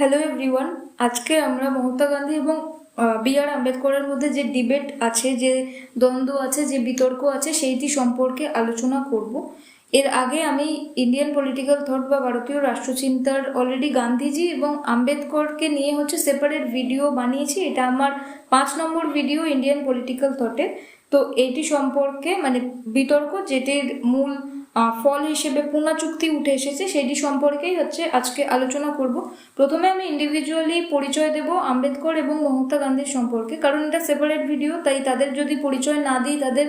Hello everyone আজকে আমরা মহাত্মা গান্ধী এবং বি আর আম্বেদকরের মধ্যে যে ডিবেট আছে, যে দ্বন্দ্ব আছে, যে বিতর্ক আছে, সেইটি সম্পর্কে আলোচনা করব। এর আগে আমি ইন্ডিয়ান পলিটিক্যাল থট বা ভারতীয় রাষ্ট্রচিন্তার অলরেডি গান্ধীজি এবং আম্বেদকরকে নিয়ে হচ্ছে সেপারেট ভিডিও বানিয়েছি। এটা আমার পাঁচ নম্বর ভিডিও ইন্ডিয়ান পলিটিক্যাল থটে তো এইটি সম্পর্কে মানে বিতর্ক, যেটির মূল ফল হিসেবে পুনা চুক্তি উঠে এসেছে, সেটি সম্পর্কেই হচ্ছে আজকে আলোচনা করব। প্রথমে আমি ইন্ডিভিজুয়ালি পরিচয় দেব আম্বেদকর এবং মহাত্মা গান্ধীর সম্পর্কে, কারণ এটা সেপারেট ভিডিও তাই তাদের যদি পরিচয় না দিই, তাদের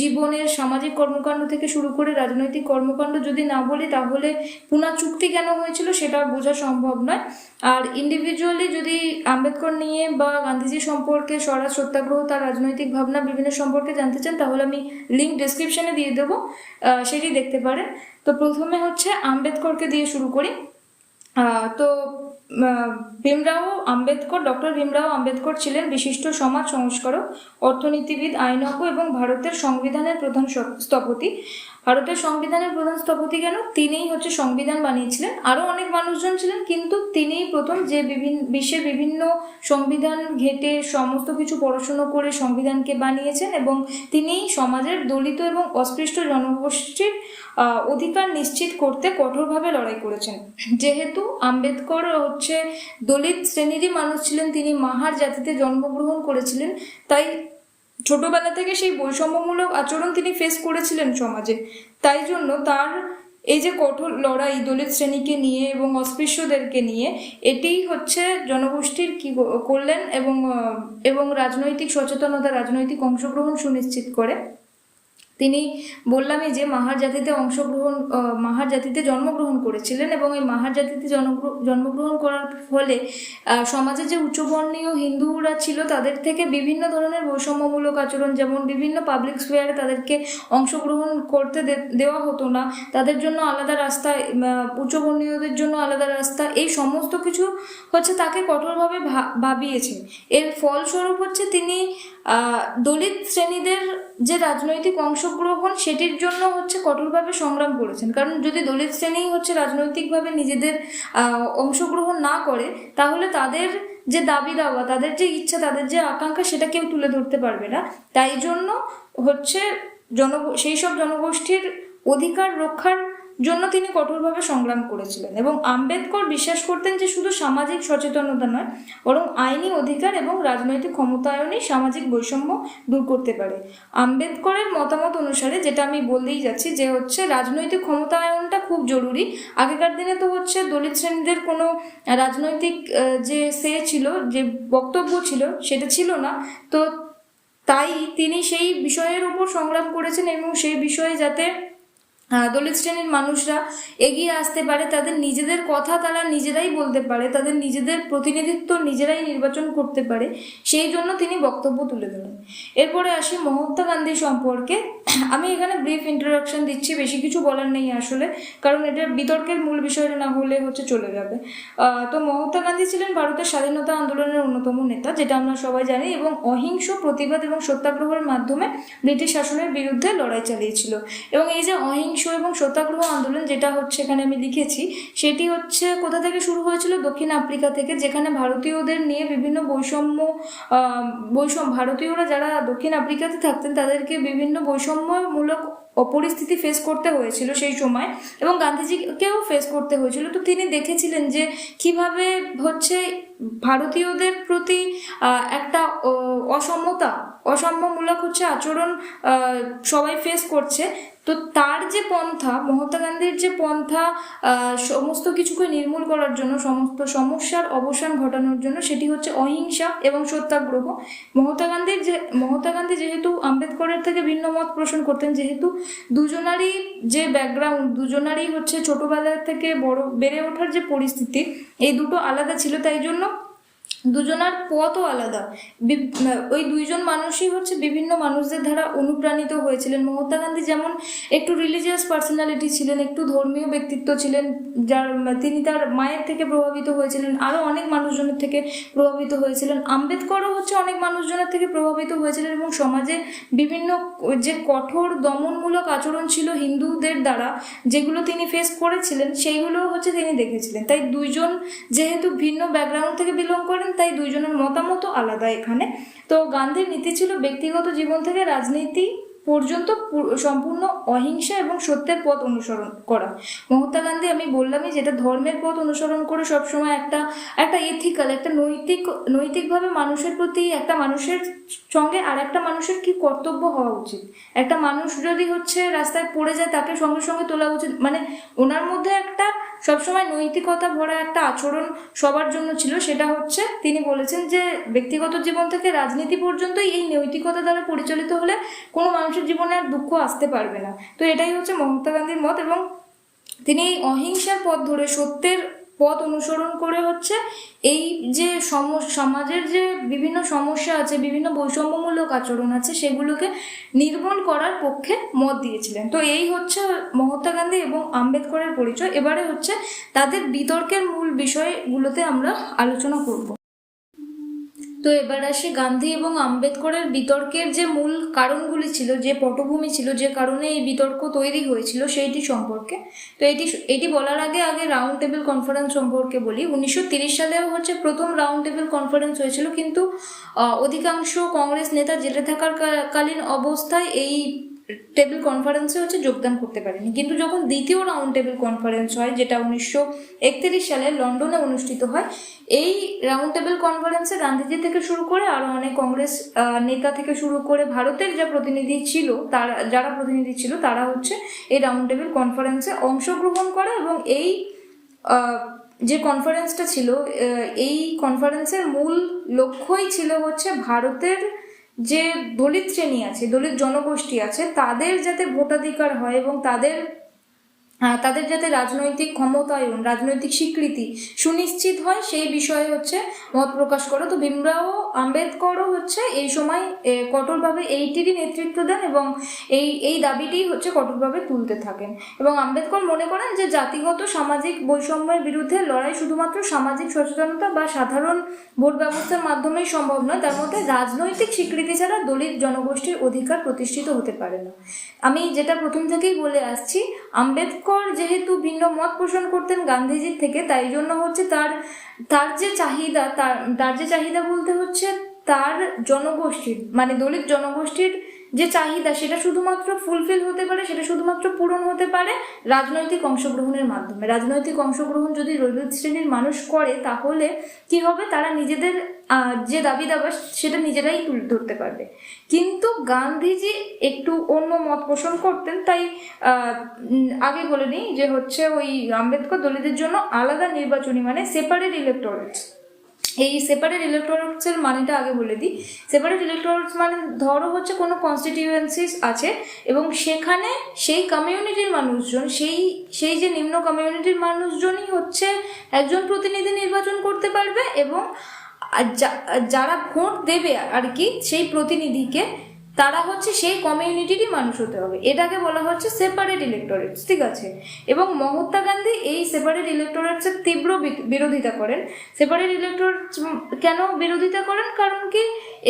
জীবনের সামাজিক কর্মকাণ্ড থেকে শুরু করে রাজনৈতিক কর্মকাণ্ড যদি না বলি, তাহলে পুনা চুক্তি কেন হয়েছিল সেটা বোঝা সম্ভব নয়। আর ইন্ডিভিজুয়ালি যদি আম্বেদকর নিয়ে বা গান্ধীজি সম্পর্কে স্বরাজ, সত্যাগ্রহ, তার রাজনৈতিক ভাবনা বিভিন্ন সম্পর্কে জানতে চান, তাহলে আমি লিঙ্ক ডিসক্রিপশনে দিয়ে দেবো। সেটি দেখতে পারেন। তো প্রথমে হচ্ছে আম্বেদকরকে দিয়ে শুরু করি। তো ভীমরাও আম্বেদকর, ডক্টর ভীমরাও আম্বেদকর ছিলেন বিশিষ্ট সমাজ সংস্কারক, অর্থনীতিবিদ, আইনজ্ঞ এবং ভারতের সংবিধানের প্রধান স্থপতি। ভারতের সংবিধানের প্রধান স্থপতি কেন? তিনিই হচ্ছে সংবিধান বানিয়েছিলেন। আরও অনেক মানুষজন ছিলেন, কিন্তু তিনিই প্রথম যে বিভিন্ন বিশ্বের বিভিন্ন সংবিধান ঘেটে সমস্ত কিছু পড়াশুনো করে সংবিধানকে বানিয়েছেন এবং তিনিই সমাজের দলিত এবং অস্পৃষ্ট জনগোষ্ঠীর অধিকার নিশ্চিত করতে কঠোরভাবে লড়াই করেছেন। যেহেতু আম্বেদকর হচ্ছে দলিত শ্রেণীরই মানুষ ছিলেন, তিনি মাহার জাতিতে জন্মগ্রহণ করেছিলেন, তাই ছোটবেলা থেকে সেই বৈষম্যমূলক আচরণ তিনি ফেস করেছিলেন সমাজে। তাই জন্য তার এই যে কঠোর লড়াই দলিত শ্রেণীকে নিয়ে এবং অস্পৃশ্যদেরকে নিয়ে, এটিই হচ্ছে জনগোষ্ঠীর কি করলেন এবং এবং রাজনৈতিক সচেতনতা, রাজনৈতিক অংশগ্রহণ সুনিশ্চিত করে। তিনি বললামই যে মাহার জাতিতে অংশগ্রহণ মাহার জাতিতে জন্মগ্রহণ করেছিলেন এবং এই মাহার জাতিতে জন্মগ্রহণ করার ফলে সমাজে যে উচ্চবর্ণীয় হিন্দুরা ছিল তাদের থেকে বিভিন্ন ধরনের বৈষম্যমূলক আচরণ যেমন বিভিন্ন পাবলিক স্কোয়ারে তাদেরকে অংশগ্রহণ করতে দেওয়া হতো না, তাদের জন্য আলাদা রাস্তা উচ্চবর্ণীয়দের জন্য আলাদা রাস্তা, এই সমস্ত কিছু হচ্ছে তাকে কঠোরভাবে ভাবিয়েছে এর ফলস্বরূপ হচ্ছে তিনি দলিত শ্রেণীদের যে রাজনৈতিক অংশগ্রহণ, সেটির জন্য হচ্ছে কঠোরভাবে সংগ্রাম করেছেন। কারণ যদি দলিত শ্রেণি হচ্ছে রাজনৈতিকভাবে নিজেদের অংশগ্রহণ না করে, তাহলে তাদের যে দাবি দাওয়া, তাদের যে ইচ্ছা, তাদের যে আকাঙ্ক্ষা, সেটা কেউ তুলে ধরতে পারবে না। তাই জন্য হচ্ছে জন সেই সব জনগোষ্ঠীর অধিকার রক্ষার জন্য তিনি কঠোরভাবে সংগ্রাম করেছিলেন এবং আম্বেদকর বিশ্বাস করতেন যে শুধু সামাজিক সচেতনতা নয়, বরং আইনি অধিকার এবং রাজনৈতিক ক্ষমতায়নই সামাজিক বৈষম্য দূর করতে পারে। আম্বেদকরের মতামত অনুসারে যেটা আমি বলতেই যাচ্ছি যে হচ্ছে রাজনৈতিক ক্ষমতায়নটা খুব জরুরি। আগেকার দিনে তো হচ্ছে দলিত শ্রেণীদের কোনো রাজনৈতিক যে সে ছিল, যে বক্তব্য ছিল সেটা ছিল না। তো তাই তিনি সেই বিষয়ের উপর সংগ্রাম করেছেন এবং সেই বিষয়ে যাতে দলিত শ্রেণির মানুষরা এগিয়ে আসতে পারে, তাদের নিজেদের কথা তারা নিজেরাই বলতে পারে, তাদের নিজেদের প্রতিনিধিত্ব নিজেরাই নির্বাচন করতে পারে, সেই জন্য তিনি বক্তব্য তুলে ধরেন। এরপরে আসি মহাত্মা গান্ধী সম্পর্কে। আমি এখানে ব্রিফ ইন্ট্রোডাকশন দিচ্ছি, বেশি কিছু বলার নেই আসলে, কারণ এটা বিতর্কের মূল বিষয়টা না হলে হচ্ছে চলে যাবে। তো মহাত্মা গান্ধী ছিলেন ভারতের স্বাধীনতা আন্দোলনের অন্যতম নেতা, যেটা আমরা সবাই জানি, এবং অহিংস প্রতিবাদ এবং সত্যাগ্রহের মাধ্যমে ব্রিটিশ শাসনের বিরুদ্ধে লড়াই চালিয়েছিল। এবং এই যে অহিংস এবং সত্যাগ্রহ আন্দোলন যেটা হচ্ছে এখানে আমি লিখেছি, সেটি হচ্ছে কোথা থেকে শুরু হয়েছিল? দক্ষিণ আফ্রিকা থেকে, যেখানে ভারতীয়দের নিয়ে বিভিন্ন বৈষম্য বৈষম্য, ভারতীয়রা যারা দক্ষিণ আফ্রিকাতে থাকতেন, তাদেরকে বিভিন্ন বৈষম্যমূলক পরিস্থিতি ফেস করতে হয়েছিল সেই সময় এবং গান্ধীজিকেও ফেস করতে হয়েছিল। তো তিনি দেখেছিলেন যে কীভাবে হচ্ছে ভারতীয়দের প্রতি একটা অসমতা অসাম্যমূলক হচ্ছে আচরণ সবাই ফেস করছে। তো তার যে পন্থা, মহাত্মা গান্ধীর যে পন্থা সমস্ত কিছুকে নির্মূল করার জন্য, সমস্ত সমস্যার অবসান ঘটানোর জন্য সেটি হচ্ছে অহিংসা এবং সত্যাগ্রহ। মহাত্মা গান্ধীর যে, মহাত্মা গান্ধী যেহেতু আম্বেদকরের থেকে ভিন্ন মত পোষণ করতেন, যেহেতু দুজনারই যে ব্যাকগ্রাউন্ড দুজনারই হচ্ছে ছোটবেলা থেকে বড়, বেড়ে ওঠার যে পরিস্থিতি, এই দুটো আলাদা ছিল, তাই জন্য দুজনার পথও আলাদা। ওই দুইজন মানুষই হচ্ছে বিভিন্ন মানুষদের দ্বারা অনুপ্রাণিত হয়েছিলেন। মহাত্মা গান্ধী যেমন একটু রিলিজিয়াস পার্সোনালিটি ছিলেন, একটু ধর্মীয় ব্যক্তিত্ব ছিলেন, যার তিনি তার মায়ের থেকে প্রভাবিত হয়েছিলেন আরও অনেক মানুষজনের থেকে প্রভাবিত হয়েছিলেন। আম্বেদকরও হচ্ছে অনেক মানুষজনের থেকে প্রভাবিত হয়েছিলেন এবং সমাজে বিভিন্ন যে কঠোর দমনমূলক আচরণ ছিল হিন্দুদের দ্বারা, যেগুলো তিনি ফেস করেছিলেন সেইগুলো হচ্ছে তিনি দেখেছিলেন। তাই দুইজন যেহেতু ভিন্ন ব্যাকগ্রাউন্ড থেকে বিলং করেন তাই দুইজনের মতামতও আলাদা এখানে। তো গান্ধীর নীতি ছিল ব্যক্তিগত জীবন থেকে রাজনীতি পর্যন্ত সম্পূর্ণ অহিংসা এবং সত্যের পথ অনুসরণ করা। মহাত্মা গান্ধী, আমি বললামই যেটা ধর্মের পথ অনুসরণ করে সবসময় একটা একটা এথিক্যাল একটা নৈতিক, নৈতিকভাবে মানুষের প্রতি, একটা মানুষের সঙ্গে আর একটা মানুষের কি কর্তব্য হওয়া উচিত? একটা মানুষ যদি হচ্ছে রাস্তায় পড়ে যায়, তাকে সঙ্গে সঙ্গে তোলা উচিত। মানে ওনার মধ্যে একটা সবসময় নৈতিকতা ভরা একটা আচরণ সবার জন্য ছিল, সেটা হচ্ছে তিনি বলেছেন যে ব্যক্তিগত জীবন থেকে রাজনীতি পর্যন্ত এই নৈতিকতা দ্বারা পরিচালিত হলে কোনো মানুষের জীবনে আর দুঃখ আসতে পারবে না। তো এটাই হচ্ছে মহাত্মা গান্ধীর মত এবং তিনি এই অহিংসার পথ ধরে সত্যের পথ অনুসরণ করে হচ্ছে এই যে সম, সমাজের যে বিভিন্ন সমস্যা আছে, বিভিন্ন বৈষম্যমূলক আচরণ আছে, সেগুলোকে নির্মূল করার পক্ষে মত দিয়েছিলেন। তো এই হচ্ছে মহাত্মা গান্ধী এবং আম্বেদকরের পরিচয়। এবারে হচ্ছে তাদের বিতর্কের মূল বিষয়গুলোতে আমরা আলোচনা করব। তো এবার আসি গান্ধী এবং আম্বেদকরের বিতর্কের যে মূল কারণগুলি ছিল, যে পটভূমি ছিল, যে কারণে এই বিতর্ক তৈরি হয়েছিল সেইটি সম্পর্কে। তো এটি এটি বলার আগে আগে রাউন্ড টেবিল কনফারেন্স সম্পর্কে বলি। উনিশশো সালেও হচ্ছে প্রথম রাউন্ড টেবিল কনফারেন্স হয়েছিল, কিন্তু অধিকাংশ কংগ্রেস নেতা জেলে থাকার কালীন অবস্থায় এই টেবিল কনফারেন্সে হচ্ছে যোগদান করতে পারেনি। কিন্তু যখন দ্বিতীয় রাউন্ড টেবিল কনফারেন্স হয়, যেটা উনিশশো একত্রিশ সালে লন্ডনে অনুষ্ঠিত হয়, এই রাউন্ড টেবিল কনফারেন্সে গান্ধীজি থেকে শুরু করে আরও অনেক কংগ্রেস নেতা থেকে শুরু করে ভারতের যা প্রতিনিধি ছিল, তারা, যারা প্রতিনিধি ছিল, তারা হচ্ছে এই রাউন্ড টেবিল কনফারেন্সে অংশগ্রহণ করে এবং এই যে কনফারেন্সটা ছিল এই কনফারেন্সের মূল লক্ষ্যই ছিল হচ্ছে ভারতের যে দলিত শ্রেণি আছে দলিত জনগোষ্ঠী আছে তাদের যাতে ভোটাধিকার হয় এবং তাদের তাদের যাতে রাজনৈতিক ক্ষমতায়ন রাজনৈতিক স্বীকৃতি সুনিশ্চিত হয়, সেই বিষয়ে হচ্ছে মত প্রকাশ করে। তো ভীমরাও আম্বেদকরও হচ্ছে এই সময় কঠোরভাবে এইটিরই নেতৃত্ব দেন এবং এই এই দাবিটি হচ্ছে কঠোরভাবে তুলতে থাকেন। এবং আম্বেদকর মনে করেন যে জাতিগত সামাজিক বৈষম্যের বিরুদ্ধে লড়াই শুধুমাত্র সামাজিক সচেতনতা বা সাধারণ ভোট ব্যবস্থার মাধ্যমেই সম্ভব নয়, তার মধ্যে রাজনৈতিক স্বীকৃতি ছাড়া দলিত জনগোষ্ঠীর অধিকার প্রতিষ্ঠিত হতে পারে না। আমি যেটা প্রথম থেকেই বলে আসছি আম্বেদকর যেহেতু ভিন্ন মত পোষণ করতেন গান্ধীজির থেকে, তাই জন্য হচ্ছে তার তার যে চাহিদা, তার তার যে চাহিদা বলতে হচ্ছে তার জনগোষ্ঠীর মানে দলিত জনগোষ্ঠীর যে চাহিদা, সেটা শুধুমাত্র ফুলফিল হতে পারে, সেটা শুধুমাত্র পূরণ হতে পারে রাজনৈতিক অংশগ্রহণের মাধ্যমে। রাজনৈতিক অংশগ্রহণ যদি দলিত শ্রেণির মানুষ করে, তাহলে কি হবে? তারা নিজেদের যে দাবি দাবা, সেটা নিজেরাই তুলে ধরতে পারবে। কিন্তু গান্ধীজি একটু অন্য মত পোষণ করতেন, তাই আগে বলে নিই যে হচ্ছে ওই আম্বেদকর দলিতদের জন্য আলাদা নির্বাচনী মানে সেপারেট ইলেকটোরেটস এই সেপারেট ইলেকটোরেটসের মানেটা আগে বলে দিই। সেপারেট ইলেকটোরেটস মানে ধরো হচ্ছে কোনো কনস্টিটিউয়েন্সিস আছে এবং সেখানে সেই কমিউনিটির মানুষজন, সেই সেই যে নিম্ন কমিউনিটির মানুষজনই হচ্ছে একজন প্রতিনিধি নির্বাচন করতে পারবে এবং আর যারা ভোট দেবে আর কি সেই প্রতিনিধিকে, তারা হচ্ছে সেই কমিউনিটিরই মানুষ হতে হবে। এটাকে বলা হচ্ছে সেপারেট ইলেকটোরেটস ঠিক আছে? এবং মহাত্মা গান্ধী এই সেপারেট ইলেকটোরেটসের তীব্র বিরোধিতা করেন। সেপারেট ইলেকটোরেটস কেন বিরোধিতা করেন? কারণ কি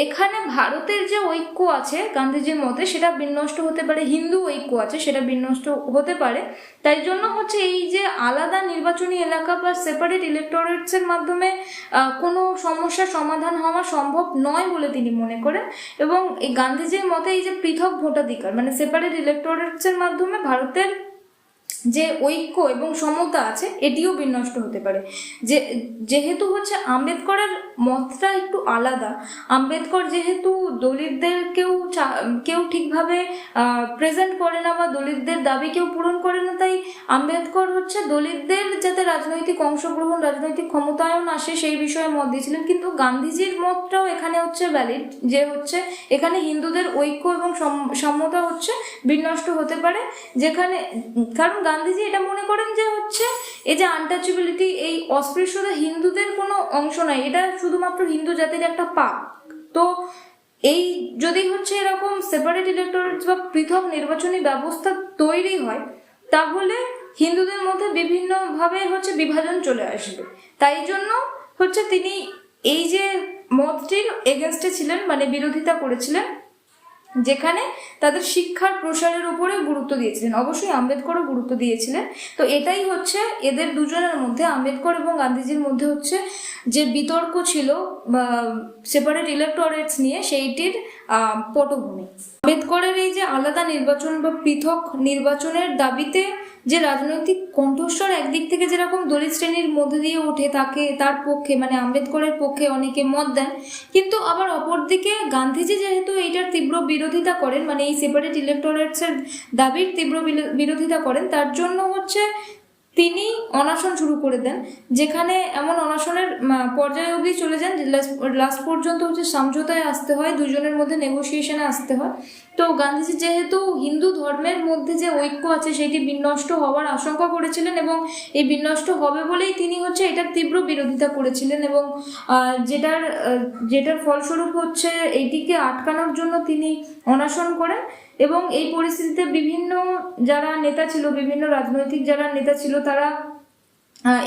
এখানে ভারতের যে ঐক্য আছে গান্ধীজির মতে, সেটা বিনষ্ট হতে পারে, হিন্দু ঐক্য আছে, সেটা বিনষ্ট হতে পারে। তাই জন্য হচ্ছে এই যে আলাদা নির্বাচনী এলাকা বা সেপারেট ইলেকটোরেটসের মাধ্যমে কোনো সমস্যার সমাধান হওয়া সম্ভব নয় বলে তিনি মনে করেন। এবং এই গান্ধীজির মতে এই যে পৃথক ভোটাধিকার মানে সেপারেট ইলেকটোরেটসের মাধ্যমে ভারতের যে ঐক্য এবং সমতা আছে, এটিও বিনষ্ট হতে পারে। যে, যেহেতু হচ্ছে আম্বেদকরের মতটা একটু আলাদা, আম্বেদকর যেহেতু দলিতদের কেউ কেউ ঠিকভাবে প্রেজেন্ট করে না বা দলিতদের দাবি কেউ পূরণ করে না, তাই আম্বেদকর হচ্ছে দলিতদের যাতে রাজনৈতিক অংশগ্রহণ, রাজনৈতিক ক্ষমতায়ন আসে সেই বিষয়ে মত দিয়েছিলেন। কিন্তু গান্ধীজির মতটাও এখানে হচ্ছে ভ্যালিড যে হচ্ছে এখানে হিন্দুদের ঐক্য এবং সম- সমতা হচ্ছে বিনষ্ট হতে পারে, যেখানে, কারণ গান্ধীজি এটা মনে করেন যে হচ্ছে এই যে আনটাচেবিলিটি এই অস্পৃশ্যতা হিন্দুদের কোনো অংশ নয়, এটা শুধুমাত্র হিন্দু জাতির একটা পাপ। তো এই যদি হচ্ছে এরকম সেপারেট ইলেকটোরেট বা পৃথক নির্বাচনী ব্যবস্থা তৈরি হয়, তাহলে হিন্দুদের মধ্যে বিভিন্নভাবে হচ্ছে বিভাজন চলে আসবে। তাই জন্য হচ্ছে তিনি এই যে মতটির এগেনস্টে ছিলেন মানে বিরোধিতা করেছিলেন যেখানে তাদের শিক্ষার প্রসারের উপরে গুরুত্ব দিয়েছিলেন। অবশ্যই আম্বেদকরও গুরুত্ব দিয়েছিলেন। তো এটাই হচ্ছে এদের দুজনের মধ্যে, আম্বেদকর এবং গান্ধীজির মধ্যে হচ্ছে যে বিতর্ক ছিল সেপারেট ইলেকটোরেটস নিয়ে, সেইটির পটভূমি। আম্বেদকরের এই যে আলাদা নির্বাচন বা পৃথক নির্বাচনের দাবিতে যে রাজনৈতিক কণ্ঠস্বর একদিক থেকে যেরকম দলিত শ্রেণির মধ্যে দিয়ে ওঠে, তাকে, তার পক্ষে মানে আম্বেদকরের পক্ষে অনেকে মত দেন। কিন্তু আবার অপরদিকে গান্ধীজি যেহেতু এইটার তীব্র বিরোধিতা করেন মানে এই সেপারেট ইলেকটোরেটসের দাবির তীব্র বিরোধিতা করেন, তার জন্য হচ্ছে তিনি অনশন শুরু করে দেন, যেখানে এমন অনশনের পর্যায়ে অবধি চলে যান লাস্ট পর্যন্ত হচ্ছে সমঝোতায় আসতে হয় দুজনের মধ্যে নেগোসিয়েশনে আসতে হয়। তো গান্ধীজি যেহেতু হিন্দু ধর্মের মধ্যে যে ঐক্য আছে, সেটি বিনষ্ট হওয়ার আশঙ্কা করেছিলেন এবং এই বিনষ্ট হবে বলেই তিনি হচ্ছে এটার তীব্র বিরোধিতা করেছিলেন এবং যেটার যেটার ফলস্বরূপ হচ্ছে এইটিকে আটকানোর জন্য তিনি অনশন করেন। এবং এই পরিস্থিতিতে বিভিন্ন যারা নেতা ছিল, বিভিন্ন রাজনৈতিক যারা নেতা ছিল, তারা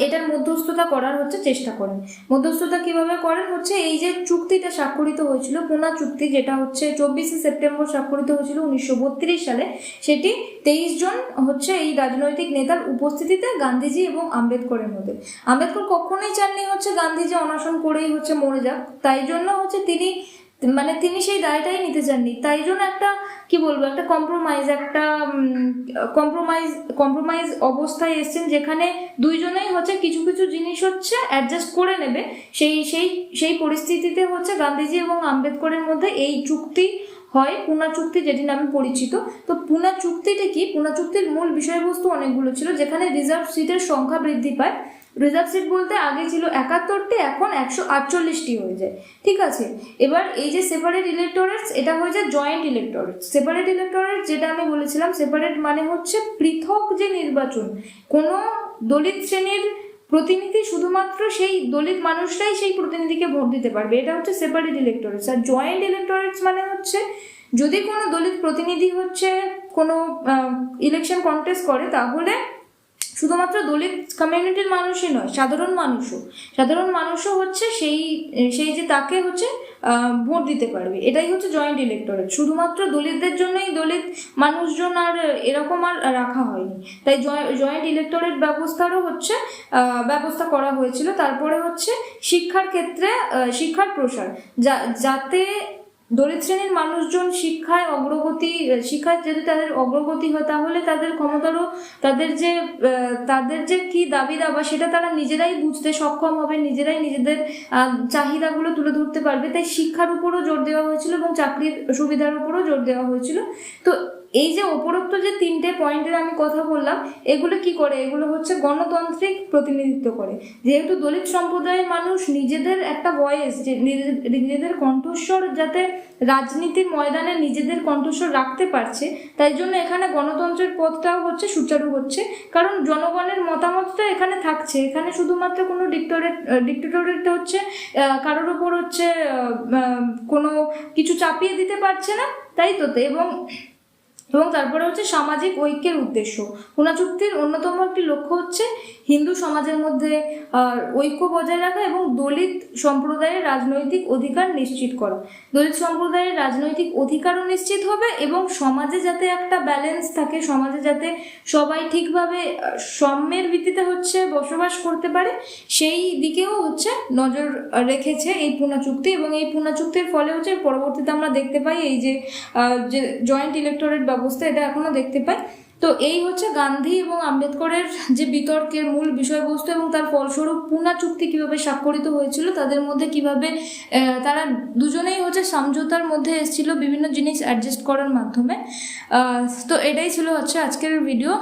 এটার মধ্যস্থতা করার হচ্ছে চেষ্টা করেন মধ্যস্থতা কীভাবে করেন হচ্ছে, এই যে চুক্তিটা স্বাক্ষরিত হয়েছিল, পুনা চুক্তি যেটা হচ্ছে চব্বিশে সেপ্টেম্বর স্বাক্ষরিত হয়েছিল উনিশশো বত্রিশ সালে, সেটি তেইশ জন হচ্ছে এই রাজনৈতিক নেতার উপস্থিতিতে গান্ধীজি এবং আম্বেদকরের মধ্যে। আম্বেদকর কখনোই চাননি হচ্ছে গান্ধীজি অনশন করেই হচ্ছে মরে যাক, তাই জন্য হচ্ছে তিনি মানে তিনি সেই দায়টাই নিতে চাননি। তাই জন্য একটা, কি বলব, একটা কম্প্রোমাইজ একটা কম্প্রোমাইজ কম্প্রোমাইজ অবস্থায় এসেছেন যেখানে দুইজনেই হচ্ছে কিছু কিছু জিনিস হচ্ছে অ্যাডজাস্ট করে নেবে। সেই সেই সেই পরিস্থিতিতে হচ্ছে গান্ধীজি এবং আম্বেদকরের মধ্যে এই চুক্তি হয়, পুনা চুক্তি যেটি নামে পরিচিত। তো পুনা চুক্তিটা কি? পুনা চুক্তির মূল বিষয়বস্তু অনেকগুলো ছিল, যেখানে রিজার্ভ সিটের সংখ্যা বৃদ্ধি পায়। রিজার্ভ সিট বলতে আগে ছিল একাত্তরটি, এখন একশো আটচল্লিশটি হয়ে যায় ঠিক আছে? এবার এই যে সেপারেট ইলেকটোরেটস এটা হয়ে যায় জয়েন্ট ইলেকটোরেটস সেপারেট ইলেকটোরেট যেটা আমি বলেছিলাম সেপারেট মানে হচ্ছে পৃথক যে নির্বাচন, কোনো দলিত শ্রেণির প্রতিনিধি শুধুমাত্র সেই দলিত মানুষরাই সেই প্রতিনিধিকে ভোট দিতে পারবে। এটা হচ্ছে সেপারেট ইলেকটোরেটস আর জয়েন্ট ইলেকটোরেটস মানে হচ্ছে যদি কোনো দলিত প্রতিনিধি হচ্ছে কোনো ইলেকশন কন্টেস্ট করে, তাহলে শুধুমাত্র দলিত কমিউনিটির মানুষই নয়, সাধারণ মানুষও। সাধারণ মানুষও হচ্ছে সেই সেই যে তাকে হচ্ছে ভোট দিতে পারবে। এটাই হচ্ছে জয়েন্ট ইলেকটোরেট শুধুমাত্র দলিতদের জন্যই দলিত মানুষজন আর এরকম আর রাখা হয়নি। তাই জয়েন্ট ইলেকটোরেট ব্যবস্থারও হচ্ছে ব্যবস্থা করা হয়েছিল। তারপরে হচ্ছে শিক্ষার ক্ষেত্রে শিক্ষার প্রসার। যা, যাতে দলিত শ্রেণির মানুষজন শিক্ষায় অগ্রগতি, শিক্ষায় যদি তাদের অগ্রগতি হয়, তাহলে তাদের ক্ষমতারও তাদের যে তাদের যে কি দাবি দাবা সেটা তারা নিজেরাই বুঝতে সক্ষম হবে, নিজেরাই নিজেদের চাহিদাগুলো তুলে ধরতে পারবে। তাই শিক্ষার উপরও জোর দেওয়া হয়েছিল এবং চাকরির সুবিধার উপরও জোর দেওয়া হয়েছিল। তো এই যে উপরোক্ত যে তিনটে পয়েন্টের আমি কথা বললাম, এগুলো কি করে? এগুলো হচ্ছে গণতান্ত্রিক প্রতিনিধিত্ব করে। যেহেতু দলিত সম্প্রদায়ের মানুষ, নিজেদের একটা ভয়েস যে নিজে- নিজেদের কণ্ঠস্বর যাতে রাজনীতির ময়দানে নিজেদের কণ্ঠস্বর রাখতে পারছে, তাই জন্য এখানে গণতন্ত্রের পথটাও হচ্ছে সুচারু হচ্ছে। কারণ জনগণের মতামতটা এখানে থাকছে। এখানে শুধুমাত্র কোনো ডিক্টোরেট ডিক্টেটরেট হচ্ছে কারোর ওপর হচ্ছে কোনো কিছু চাপিয়ে দিতে পারছে না, তাই তো এবং এবং তারপরে হচ্ছে সামাজিক ঐক্যের উদ্দেশ্য। পুনা চুক্তির অন্যতম একটি লক্ষ্য হচ্ছে হিন্দু সমাজের মধ্যে ঐক্য বজায় রাখা এবং দলিত সম্প্রদায়ের রাজনৈতিক অধিকার নিশ্চিত করা। দলিত সম্প্রদায়ের রাজনৈতিক অধিকারও নিশ্চিত হবে এবং সমাজে যাতে একটা ব্যালেন্স থাকে, সমাজে যাতে সবাই ঠিকভাবে সম্যের ভিত্তিতে হচ্ছে বসবাস করতে পারে, সেই দিকেও হচ্ছে নজর রেখেছে এই পুনা চুক্তি এবং এই পুনা চুক্তির ফলে হচ্ছে পরবর্তীতে আমরা দেখতে পাই এই যে জয়েন্ট ইলেকটোরেট ব্যবস্থা এটা এখনও দেখতে পাই। তো এই হচ্ছে গান্ধী এবং আম্বেদকরের যে বিতর্কের মূল বিষয়বস্তু এবং তার ফলস্বরূপ পুনা চুক্তি কীভাবে স্বাক্ষরিত হয়েছিল, তাদের মধ্যে কীভাবে তারা দুজনেই হচ্ছে সমঝোতার মধ্যে এসেছিল বিভিন্ন জিনিস অ্যাডজাস্ট করার মাধ্যমে। তো এটাই ছিল হচ্ছে আজকের ভিডিও